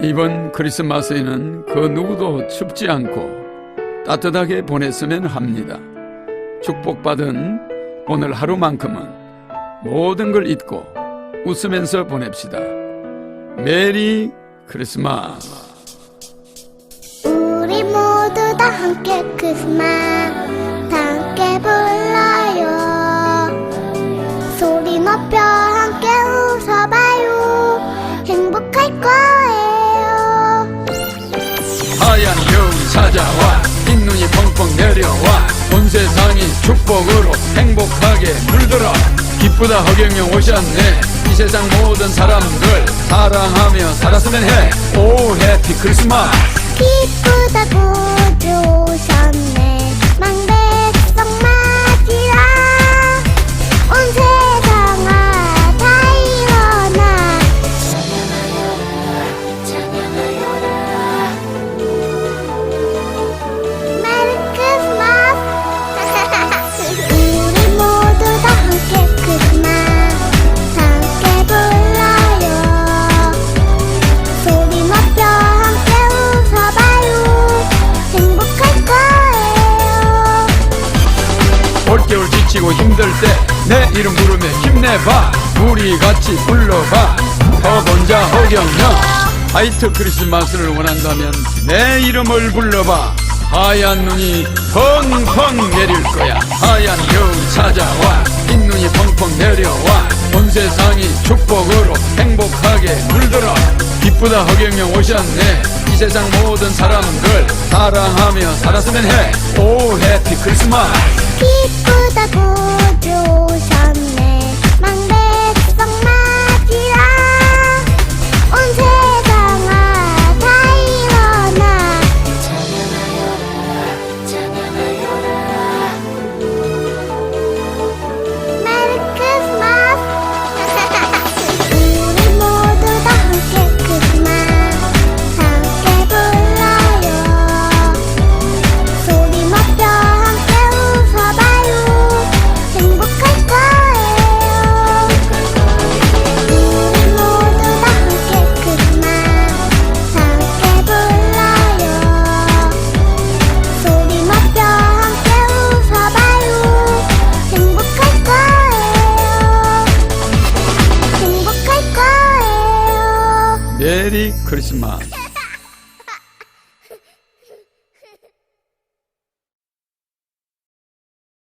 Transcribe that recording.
이번 크리스마스에는 그 누구도 춥지 않고 따뜻하게 보냈으면 합니다. 축복받은 오늘 하루만큼은 모든 걸 잊고 웃으면서 보냅시다. 메리 크리스마스. 우리 모두 다 함께 크리스마스 찾아와. 흰눈이 펑펑 내려와. 온 세상이 축복으로 행복하게 물들어. 기쁘다 허경영 오셨네. 이 세상 모든 사람들 사랑하며 살았으면 해오 해피 크리스마스. 기쁘다고 들어오셨네 힘들 때 내 이름 부르며 힘내봐. 우리 같이 불러봐. 허본자 허경영. 화이트 크리스마스를 원한다면 내 이름을 불러봐. 하얀 눈이 펑펑 내릴 거야. 하얀 겨울이 찾아와. 흰 눈이 펑펑 내려와. 온 세상이 축복으로 행복하게 물들어. 기쁘다 허경영. 오셨네. 이 세상 모든 사람들 사랑하며 살았으면 해오 해피 크리스마스. 기쁘다고 들어 메리 크리스마스